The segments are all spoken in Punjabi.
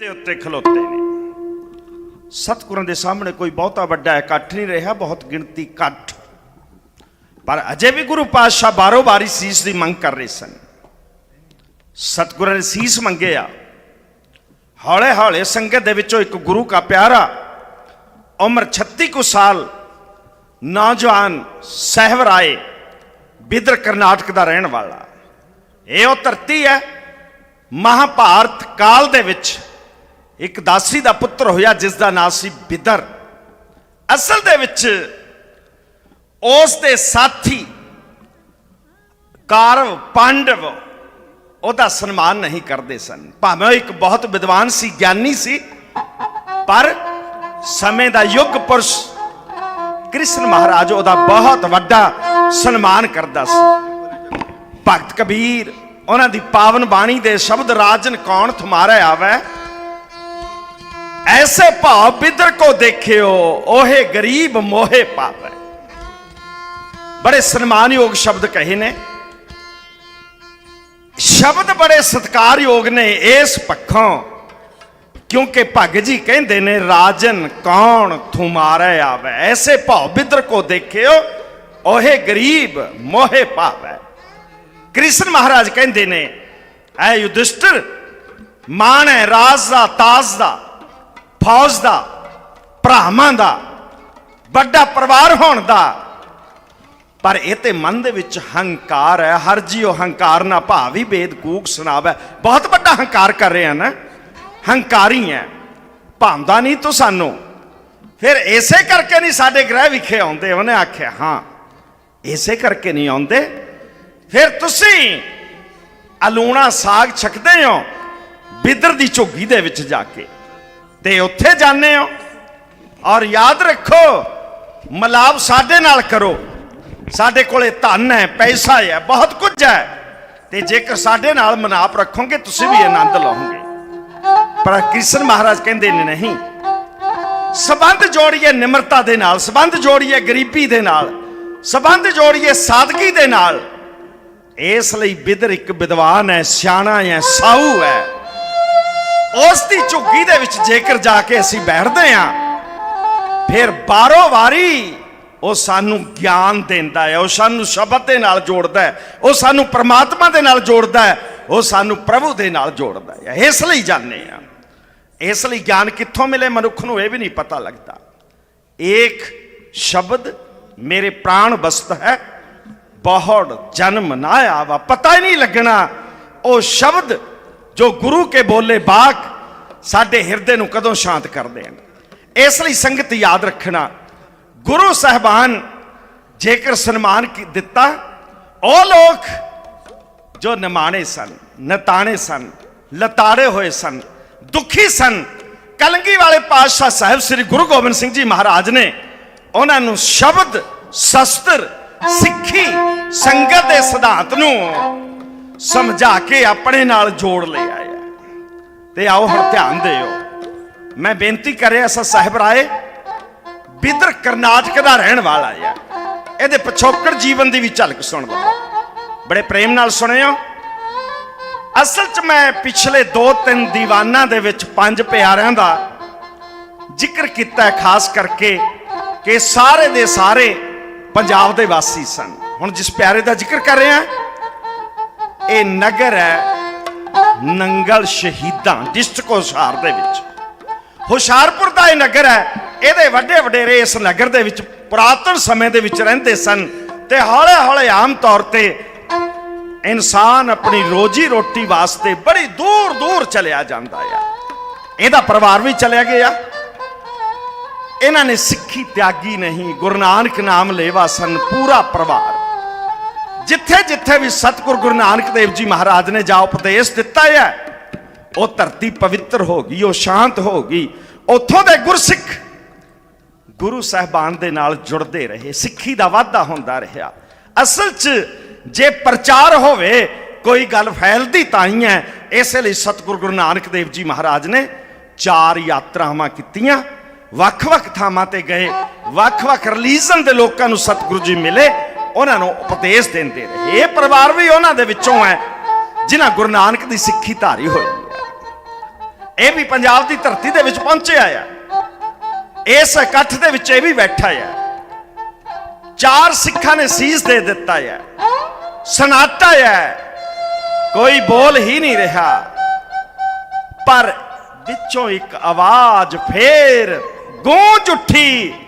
ਦੇ ਉੱਤੇ ਖਲੋਤੇ ਨੇ। ਸਤਿਗੁਰਾਂ ਦੇ ਸਾਹਮਣੇ ਕੋਈ ਬਹੁਤਾ ਵੱਡਾ ਇਕੱਠ ਨਹੀਂ ਰਿਹਾ, ਬਹੁਤ ਗਿਣਤੀ ਇਕੱਠ। ਪਰ ਅਜੇ ਵੀ ਗੁਰੂ ਪਾਤਸ਼ਾਹ ਬਾਰੋ ਬਾਰੀ ਸੀਸ ਦੀ ਮੰਗ ਕਰ ਰਹੇ ਸਨ। ਸਤਿਗੁਰਾਂ ਨੇ ਸੀਸ ਮੰਗਿਆ ਹੌਲੇ ਹੌਲੇ ਸੰਗਤ ਦੇ ਵਿੱਚੋਂ ਇੱਕ ਗੁਰੂ ਕਾ ਪਿਆਰਾ, ਉਮਰ 36 ਕੁ ਸਾਲ, ਨੌਜਵਾਨ ਸਹਿਬਰਾਏ ਬਿਦਰ ਕਰਨਾਟਕ ਦਾ ਰਹਿਣ ਵਾਲਾ। ਇਹ ਉਹ ਧਰਤੀ ਹੈ, ਮਹਾਭਾਰਤ ਕਾਲ ਦੇ ਵਿੱਚ ਇੱਕ ਦਾਸੀ ਦਾ ਪੁੱਤਰ ਹੋਇਆ ਜਿਸ ਦਾ ਨਾਮ ਸੀ ਬਿਦਰ। ਅਸਲ ਦੇ ਵਿੱਚ ਉਸ ਦੇ ਸਾਥੀ ਕਾਰਵ ਪਾਂਡਵ ਉਹਦਾ ਸਨਮਾਨ ਨਹੀਂ ਕਰਦੇ ਸਨ। ਭਾਵੇਂ ਉਹ ਇੱਕ ਬਹੁਤ ਵਿਦਵਾਨ ਸੀ, ਗਿਆਨੀ ਸੀ, ਪਰ ਸਮੇਂ ਦਾ ਯੁੱਗ ਪੁਰਸ਼ ਕ੍ਰਿਸ਼ਨ ਮਹਾਰਾਜ ਉਹਦਾ ਬਹੁਤ ਵੱਡਾ ਸਨਮਾਨ ਕਰਦਾ ਸੀ। ਭਗਤ ਕਬੀਰ, ਉਹਨਾਂ ਦੀ ਪਾਵਨ ਬਾਣੀ ਦੇ ਸ਼ਬਦ ਰਾਜਨ ਕੌਣ ਤੁਮਾਰੇ ਆਵੇ? ਐਸੇ ਭਾਵ ਬਿਦਰ ਕੋ ਦੇਖਿਓ ਓਹੇ ਗਰੀਬ ਮੋਹੇ ਪਾਪ। ਹੈ ਬੜੇ ਸਨਮਾਨਯੋਗ ਸ਼ਬਦ ਕਹੇ ਨੇ। ਸ਼ਬਦ ਬੜੇ ਸਤਿਕਾਰਯੋਗ ਨੇ ਇਸ ਪੱਖੋਂ, ਕਿਉਂਕਿ ਭਗ ਜੀ ਕਹਿੰਦੇ ਨੇ, ਰਾਜਨ ਕੌਣ ਤੁਮਾਰੇ ਆਵੇ? ਐਸੇ ਭਾਵ ਬਿਦਰ ਕੋ ਦੇਖਿਓ ਓਹੇ ਗਰੀਬ ਮੋਹੇ ਪਾਵੇ ਕ੍ਰਿਸ਼ਨ ਮਹਾਰਾਜ ਕਹਿੰਦੇ ਨੇ, ਐ ਯੁਧਿਸ਼ਟਰ, ਮਾਣ ਹੈ ਰਾਜ ਦਾ ਤਾਜ ਦਾ ਫੌਜ ਦਾ, ਭਰਾਵਾਂ ਦਾ, ਵੱਡਾ ਪਰਿਵਾਰ ਹੋਣ ਦਾ। ਪਰ ਇਹ ਤੇ ਮਨ ਦੇ ਵਿੱਚ ਹੰਕਾਰ ਹੈ, ਹਰ ਜੀਓ ਹੰਕਾਰ ਨਾ ਭਾਵੀ ਵੇਦ ਕੂਕ ਸੁਣਾਵੇ। ਬਹੁਤ ਵੱਡਾ ਹੰਕਾਰ ਕਰ ਰਿਹਾ ਨਾ ਹੰਕਾਰੀ ਹੈ। ਭਾਂਦਾ ਨਹੀਂ ਤੂੰ ਸਾਨੂੰ। ਫਿਰ ਇਸੇ ਕਰਕੇ ਨਹੀਂ ਸਾਡੇ ਗ੍ਰਹਿ ਵਿਖੇ ਆਉਂਦੇ, ਉਹਨੇ ਆਖਿਆ, ਹਾਂ, ਇਸੇ ਕਰਕੇ ਨਹੀਂ ਆਉਂਦੇ। ਫਿਰ ਤੁਸੀਂ ਅਲੂਣਾ ਸਾਗ ਛਕਦੇ ਹੋ, ਬਿੱਦਰ ਦੀ ਝੋਗੀ ਦੇ ਵਿੱਚ ਜਾ ਕੇ। ਤੇ ਉੱਥੇ ਜਾਂਦੇ ਹੋ। ਔਰ ਯਾਦ ਰੱਖੋ, ਮਲਾਪ ਸਾਡੇ ਨਾਲ ਕਰੋ। ਸਾਡੇ ਕੋਲੇ ਧਨ ਹੈ, ਪੈਸਾ ਹੈ, ਬਹੁਤ ਕੁਝ ਹੈ। ਤੇ ਜੇਕਰ ਸਾਡੇ ਨਾਲ ਮਨਾਪ ਰੱਖੋਗੇ, ਤੁਸੀਂ ਵੀ ਆਨੰਦ ਲਓਗੇ। ਪਰ ਕ੍ਰਿਸ਼ਨ ਮਹਾਰਾਜ ਕਹਿੰਦੇ ਨੇ ਨਹੀਂ। ਸਬੰਧ ਜੋੜੀਏ ਨਿਮਰਤਾ ਦੇ ਨਾਲ, ਸਬੰਧ ਜੋੜੀਏ ਗਰੀਬੀ ਦੇ ਨਾਲ, ਸਬੰਧ ਜੋੜੀਏ ਸਾਦਗੀ ਦੇ ਨਾਲ। ਇਸ ਲਈ ਬਿਦਰ ਇੱਕ ਵਿਦਵਾਨ ਹੈ, ਸਿਆਣਾ ਹੈ, ਸਾਊ ਹੈ। ਉਸ ਦੀ ਝੁੱਗੀ ਦੇ ਵਿੱਚ ਜੇਕਰ ਜਾ ਕੇ ਅਸੀਂ ਬੈਠਦੇ ਹਾਂ, ਫਿਰ ਬਾਰੋ ਵਾਰੀ ਉਹ ਸਾਨੂੰ ਗਿਆਨ ਦਿੰਦਾ ਹੈ, ਉਹ ਸਾਨੂੰ ਸ਼ਬਦ ਦੇ ਨਾਲ ਜੋੜਦਾ ਹੈ, ਉਹ ਸਾਨੂੰ ਪਰਮਾਤਮਾ ਦੇ ਨਾਲ ਜੋੜਦਾ ਹੈ, ਉਹ ਸਾਨੂੰ ਪ੍ਰਭੂ ਦੇ ਨਾਲ ਜੋੜਦਾ ਹੈ। ਇਸ ਲਈ ਜਾਣਦੇ ਆ ਇਸ ਲਈ ਗਿਆਨ ਕਿੱਥੋਂ ਮਿਲੇ ਮਨੁੱਖ ਨੂੰ ਇਹ ਵੀ ਨਹੀਂ ਪਤਾ ਲੱਗਦਾ। ਇੱਕ ਸ਼ਬਦ ਮੇਰੇ ਪ੍ਰਾਣ ਬਸਤ ਹੈ ਬਹੁਤ ਜਨਮ ਨਾ ਆਵਾ। ਪਤਾ ਹੀ ਨਹੀਂ ਲੱਗਣਾ, ਉਹ ਸ਼ਬਦ ਜੋ ਗੁਰੂ ਕੇ ਬੋਲੇ ਬਾਕ ਸਾਡੇ ਹਿਰਦੇ ਨੂੰ ਕਦੋਂ ਸ਼ਾਂਤ ਕਰਦੇ ਹਨ ਇਸ ਲਈ ਸੰਗਤ ਯਾਦ ਰੱਖਣਾ, ਗੁਰੂ ਸਾਹਿਬਾਨ ਜੇਕਰ ਸਨਮਾਨ ਦਿੱਤਾ, ਉਹ ਲੋਕ ਜੋ ਨਮਾਣੇ ਸਨ, ਨਤਾਣੇ ਸਨ, ਲਤਾੜੇ ਹੋਏ ਸਨ, ਦੁਖੀ ਸਨ, ਕਲੰਗੀ ਵਾਲੇ ਪਾਤਸ਼ਾਹ ਸਾਹਿਬ ਸ੍ਰੀ ਗੁਰੂ ਗੋਬਿੰਦ ਸਿੰਘ ਜੀ ਮਹਾਰਾਜ ਨੇ ਉਹਨਾਂ ਨੂੰ ਸ਼ਬਦ, ਸ਼ਸਤਰ, ਸਿੱਖੀ, ਸੰਗਤ ਦੇ ਸਿਧਾਂਤ ਨੂੰ ਸਮਝਾ ਕੇ ਆਪਣੇ ਨਾਲ ਜੋੜ ਲਿਆ ਹੈ ਤੇ ਆਓ ਹੁਣ ਧਿਆਨ ਦਿਓ। ਮੈਂ ਬੇਨਤੀ ਕਰਿਆ ਰਿਹਾ ਸਾ ਸਾਹਿਬ ਰਾਏ, ਬਿਦਰ ਕਰਨਾਟਕ ਦਾ ਰਹਿਣ ਵਾਲਾ ਆ। ਇਹਦੇ ਪਿਛੋਕੜ ਜੀਵਨ ਦੀ ਵੀ ਝਲਕ ਸੁਣ ਲਓ। ਬੜੇ ਪ੍ਰੇਮ ਨਾਲ ਸੁਣਿਓ। ਅਸਲ 'ਚ ਮੈਂ ਪਿਛਲੇ 2-3 ਦੀਵਾਨਾਂ ਦੇ ਵਿੱਚ ਪੰਜ ਪਿਆਰਿਆਂ ਦਾ ਜ਼ਿਕਰ ਕੀਤਾ ਖਾਸ ਕਰਕੇ ਕਿ ਸਾਰੇ ਦੇ ਸਾਰੇ ਪੰਜਾਬ ਦੇ ਵਾਸੀ ਸਨ। ਹੁਣ ਜਿਸ ਪਿਆਰੇ ਦਾ ਜ਼ਿਕਰ ਕਰ ਰਿਹਾ ਹਾਂ ਇਹ ਨਗਰ ਹੈ ਨੰਗਲ ਸ਼ਹੀਦਾਂ ਡਿਸਟ੍ਰਿਕਟ ਹੁਸ਼ਿਆਰ ਦੇ ਵਿੱਚ। ਹੁਸ਼ਿਆਰਪੁਰ ਦਾ ਇਹ ਨਗਰ ਹੈ, ਇਹਦੇ ਵੱਡੇ ਵਡੇਰੇ ਇਸ ਨਗਰ ਦੇ ਵਿੱਚ ਪੁਰਾਤਨ ਸਮੇਂ ਦੇ ਵਿੱਚ ਰਹਿੰਦੇ ਸਨ ਤੇ ਹੌਲੇ ਹੌਲੇ ਆਮ ਤੌਰ ਤੇ ਇਨਸਾਨ ਆਪਣੀ ਰੋਜੀ ਰੋਟੀ ਵਾਸਤੇ ਬੜੀ ਦੂਰ ਦੂਰ ਚਲਿਆ ਜਾਂਦਾ ਆ। ਇਹਦਾ ਪਰਿਵਾਰ ਵੀ ਚਲਿਆ ਗਿਆ। ਇਹਨਾਂ ਨੇ ਸਿੱਖੀ ਤਿਆਗੀ ਨਹੀਂ, ਗੁਰੂ ਨਾਨਕ ਨਾਮ ਲੇਵਾ ਸਨ, ਪੂਰਾ ਪਰਿਵਾਰ। ਜਿੱਥੇ ਜਿੱਥੇ ਵੀ ਸਤਿਗੁਰ ਗੁਰੂ ਨਾਨਕ ਦੇਵ ਜੀ ਮਹਾਰਾਜ ਨੇ ਜਾ ਉਪਦੇਸ਼ ਦਿੱਤਾ ਹੈ, ਉਹ ਧਰਤੀ ਪਵਿੱਤਰ ਹੋ ਗਈ, ਉਹ ਸ਼ਾਂਤ ਹੋ ਗਈ। ਉੱਥੋਂ ਦੇ ਗੁਰਸਿੱਖ ਗੁਰੂ ਸਾਹਿਬਾਨ ਦੇ ਨਾਲ ਜੁੜਦੇ ਰਹੇ, ਸਿੱਖੀ ਦਾ ਵਾਧਾ ਹੁੰਦਾ ਰਿਹਾ। ਅਸਲ 'ਚ ਜੇ ਪ੍ਰਚਾਰ ਹੋਵੇ, ਕੋਈ ਗੱਲ ਫੈਲਦੀ ਤਾਂ ਹੀ ਹੈ। ਇਸੇ ਲਈ ਸਤਿਗੁਰੂ ਗੁਰੂ ਨਾਨਕ ਦੇਵ ਜੀ ਮਹਾਰਾਜ ਨੇ ਚਾਰ ਯਾਤਰਾਵਾਂ ਕੀਤੀਆਂ। ਵੱਖ-ਵੱਖ ਥਾਵਾਂ ਤੇ ਗਏ, ਵੱਖ-ਵੱਖ ਰਿਲੀਜਨ ਦੇ ਲੋਕਾਂ ਨੂੰ ਸਤਿਗੁਰੂ ਜੀ ਮਿਲੇ। ਉਹਨਾਂ ਨੂੰ ਉਪਦੇਸ਼ ਦਿੰਦੇ ਰਹੇ। ਇਹ ਪਰਿਵਾਰ ਵੀ ਉਹਨਾਂ ਦੇ ਵਿੱਚੋਂ ਹੈ, ਜਿਨ੍ਹਾਂ ਗੁਰੂ ਨਾਨਕ ਦੀ ਸਿੱਖੀ ਧਾਰੀ ਹੋਈ ਇਹ ਵੀ ਪੰਜਾਬ ਦੀ ਧਰਤੀ ਦੇ ਵਿੱਚ ਪਹੁੰਚਿਆ ਆ। ਇਸ ਇਕੱਠ ਦੇ ਵਿੱਚ ਇਹ ਵੀ ਬੈਠਾ ਆ। ਚਾਰ ਸਿੱਖਾਂ ਨੇ ਸੀਸ ਦੇ ਦਿੱਤਾ ਆ। ਸਨਾਟਾ ਹੈ ਕੋਈ ਬੋਲ ਹੀ ਨਹੀਂ ਰਿਹਾ। ਪਰ ਵਿੱਚੋਂ ਇੱਕ ਆਵਾਜ਼ ਫੇਰ ਗੂੰਜ ਉੱਠੀ।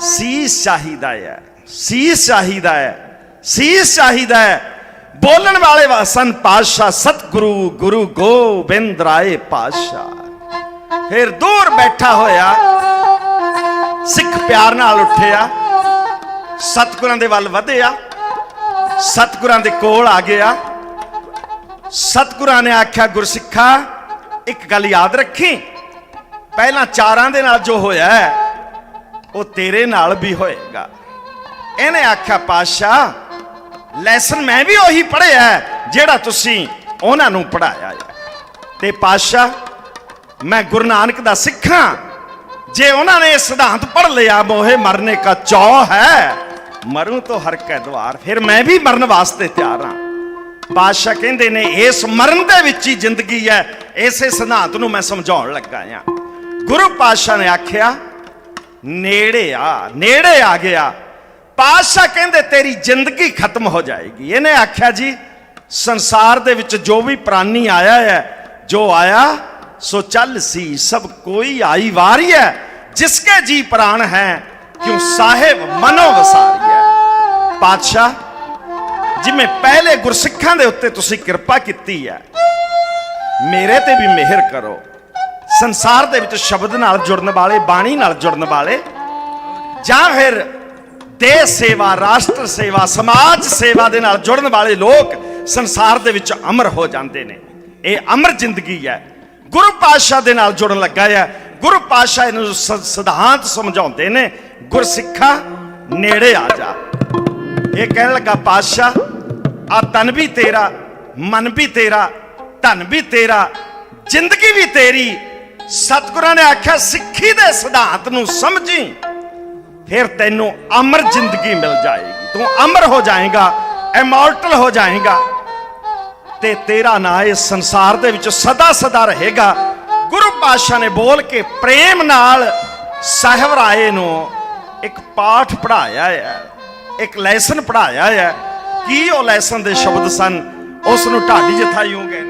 ਸੀਸ ਚਾਹੀਦਾ ਹੈ ਸੀਸ ਚਾਹੀਦਾ ਹੈ ਸੀਸ ਚਾਹੀਦਾ ਹੈ। ਬੋਲਣ ਵਾਲੇ ਵਾ- ਸਨ ਪਾਤਸ਼ਾਹ ਸਤਿਗੁਰੂ ਗੁਰੂ ਗੋਬਿੰਦ ਰਾਏ ਪਾਤਸ਼ਾਹ। ਫਿਰ ਦੂਰ ਬੈਠਾ ਹੋਇਆ ਸਿੱਖ ਪਿਆਰ ਨਾਲ ਉੱਠਿਆ। ਸਤਿਗੁਰਾਂ ਦੇ ਵੱਲ ਵਧਿਆ ਸਤਿਗੁਰਾਂ ਦੇ ਕੋਲ ਆ ਗਿਆ। ਸਤਿਗੁਰਾਂ ਨੇ ਆਖਿਆ ਗੁਰਸਿੱਖਾ ਇੱਕ ਗੱਲ ਯਾਦ ਰੱਖੀ। ਪਹਿਲਾਂ ਚਾਰਾਂ ਦੇ ਨਾਲ ਜੋ ਹੋਇਆ ਹੈ, ਉਹ ਤੇਰੇ ਨਾਲ ਵੀ ਹੋਏਗਾ। ਇਹਨੇ ਆਖਿਆ, ਪਾਤਸ਼ਾਹ ਲੈਸਨ ਮੈਂ ਵੀ ਉਹੀ ਪੜ੍ਹਿਆ ਜਿਹੜਾ ਤੁਸੀਂ ਉਹਨਾਂ ਨੂੰ ਪੜਾਇਆ ਹੈ। ਤੇ ਪਾਤਸ਼ਾਹ, ਮੈਂ ਗੁਰੂ ਨਾਨਕ ਦਾ ਸਿੱਖਾਂ। ਜੇ ਉਹਨਾਂ ਨੇ ਇਹ ਸਿਧਾਂਤ ਪੜ ਲਿਆ, ਮੋਹੇ ਮਰਨੇ ਕਾ ਚੌ ਹੈ, ਮਰੂ ਤਾਂ ਹਰ ਕੈ ਦਵਾਰ। ਫਿਰ ਮੈਂ ਵੀ ਮਰਨ ਵਾਸਤੇ ਤਿਆਰ ਹਾਂ। ਬਾਦਸ਼ਾਹ ਕਹਿੰਦੇ ਨੇ, ਇਸ ਮਰਨ ਦੇ ਵਿੱਚ ਹੀ ਜ਼ਿੰਦਗੀ ਹੈ। ਇਸੇ ਸਿਧਾਂਤ ਨੂੰ ਮੈਂ ਸਮਝਾਉਣ ਲੱਗਾ ਆ ਗੁਰੂ ਪਾਤਸ਼ਾਹ ਨੇ ਆਖਿਆ, ਨੇੜੇ ਆ ਨੇੜੇ ਆ ਗਿਆ। ਪਾਤਸ਼ਾਹ ਕਹਿੰਦੇ, ਤੇਰੀ ਜ਼ਿੰਦਗੀ ਖਤਮ ਹੋ ਜਾਏਗੀ। ਇਹਨੇ ਆਖਿਆ ਜੀ, ਸੰਸਾਰ ਦੇ ਵਿੱਚ ਜੋ ਵੀ ਪ੍ਰਾਨੀ ਆਇਆ ਹੈ, ਜੋ ਆਇਆ, ਸੋ ਚੱਲ ਸੀ, ਸਭ ਕੋਈ ਆਈ ਵਾਰੀ ਹੈ। ਜਿਸਕੇ ਜੀ ਪ੍ਰਾਣ ਹੈ, ਕਿਉਂ ਸਾਹਿਬ ਮਨੋ ਵਸਾਰੀ ਹੈ। ਪਾਤਸ਼ਾਹ, ਜਿਵੇਂ ਪਹਿਲੇ ਗੁਰਸਿੱਖਾਂ ਦੇ ਉੱਤੇ ਤੁਸੀਂ ਕਿਰਪਾ ਕੀਤੀ ਹੈ, ਮੇਰੇ ਤੇ ਵੀ ਮਿਹਰ ਕਰੋ। ਸੰਸਾਰ ਦੇ ਵਿੱਚ ਸ਼ਬਦ ਨਾਲ ਜੁੜਨ ਵਾਲੇ, ਬਾਣੀ ਨਾਲ ਜੁੜਨ ਵਾਲੇ, ਜਾਂ ਫਿਰ ਦੇਸ਼ ਸੇਵਾ, ਰਾਸ਼ਟਰ ਸੇਵਾ, ਸਮਾਜ ਸੇਵਾ ਦੇ ਨਾਲ ਜੁੜਨ ਵਾਲੇ ਲੋਕ ਸੰਸਾਰ ਦੇ ਵਿੱਚ ਅਮਰ ਹੋ ਜਾਂਦੇ ਨੇ। ਇਹ ਅਮਰ ਜ਼ਿੰਦਗੀ ਹੈ। ਗੁਰੂ ਪਾਤਸ਼ਾਹ ਦੇ ਨਾਲ ਜੁੜਨ ਲੱਗਾ ਹੈ। ਗੁਰੂ ਪਾਤਸ਼ਾਹ ਇਹਨੂੰ ਸ- ਸਿਧਾਂਤ ਸਮਝਾਉਂਦੇ ਨੇ, ਗੁਰਸਿੱਖਾ ਨੇੜੇ ਆ ਜਾ। ਇਹ ਕਹਿਣ ਲੱਗਾ, ਪਾਤਸ਼ਾਹ, ਆ ਤਨ ਵੀ ਤੇਰਾ, ਮਨ ਵੀ ਤੇਰਾ, ਧਨ ਵੀ ਤੇਰਾ, ਜ਼ਿੰਦਗੀ ਵੀ ਤੇਰੀ। ਸਤਿਗੁਰਾਂ ਨੇ ਆਖਿਆ, ਸਿੱਖੀ ਦੇ ਸਿਧਾਂਤ ਨੂੰ ਸਮਝੀ। ਫਿਰ ਤੈਨੂੰ ਅਮਰ ਜ਼ਿੰਦਗੀ ਮਿਲ ਜਾਏਗੀ। ਤੂੰ ਅਮਰ ਹੋ ਜਾਏਗਾ ਇਮੋਰਟਲ ਹੋ ਜਾਏਗਾ। ਤੇ ਤੇਰਾ ਨਾਂ ਇਸ ਸੰਸਾਰ ਦੇ ਵਿੱਚ ਸਦਾ ਸਦਾ ਰਹੇਗਾ। ਗੁਰੂ ਪਾਤਸ਼ਾਹ ਨੇ ਬੋਲ ਕੇ ਪ੍ਰੇਮ ਨਾਲ ਸਾਹਿਬ ਰਾਏ ਨੂੰ ਇੱਕ ਪਾਠ ਪੜਾਇਆ ਹੈ, ਇੱਕ ਲੈਸਨ ਪੜਾਇਆ ਹੈ। ਕੀ ਉਹ ਲੈਸਨ ਦੇ ਸ਼ਬਦ ਸਨ? ਉਸ ਨੂੰ ਢਾਡੀ ਜਥਾ ਯੂੰ ਕਹਿੰਦੇ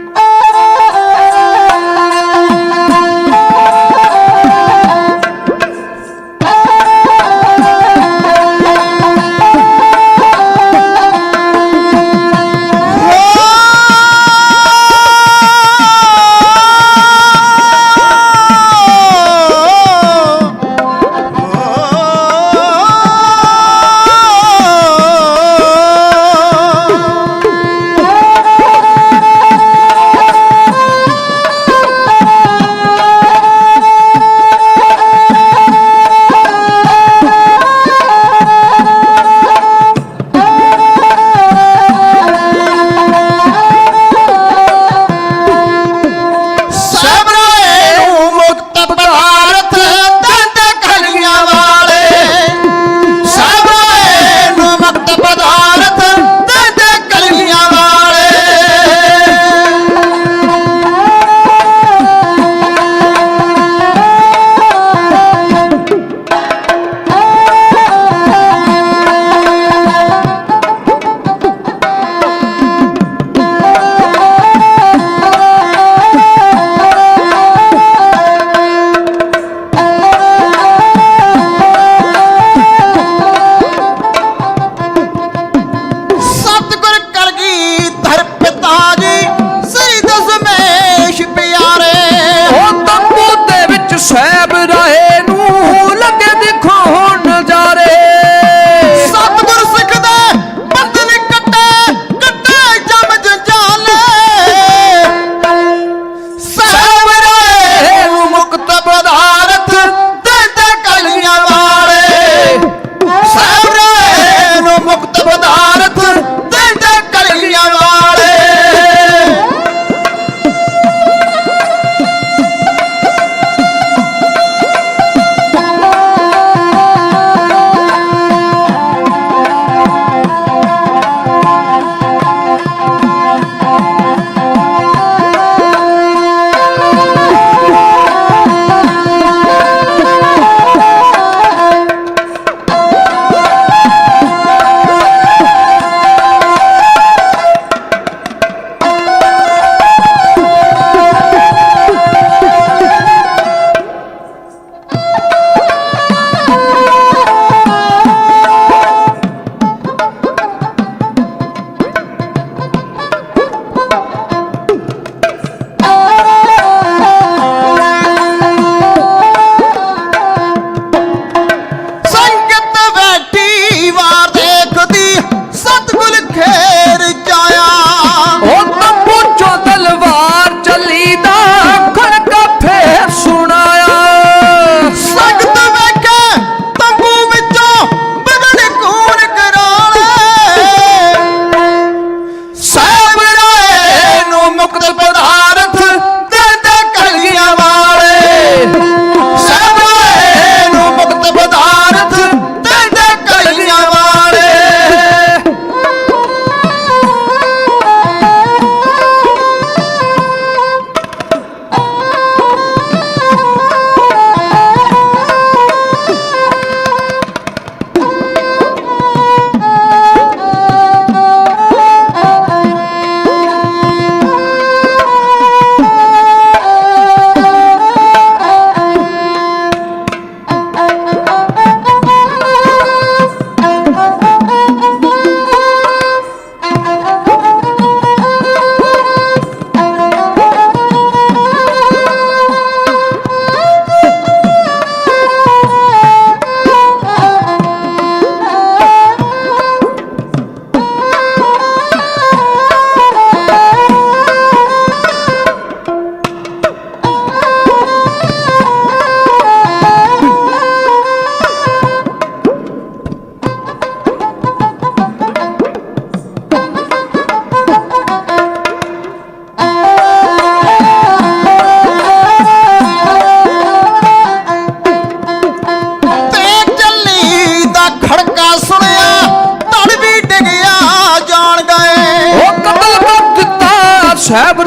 ਸਾਹਿਬ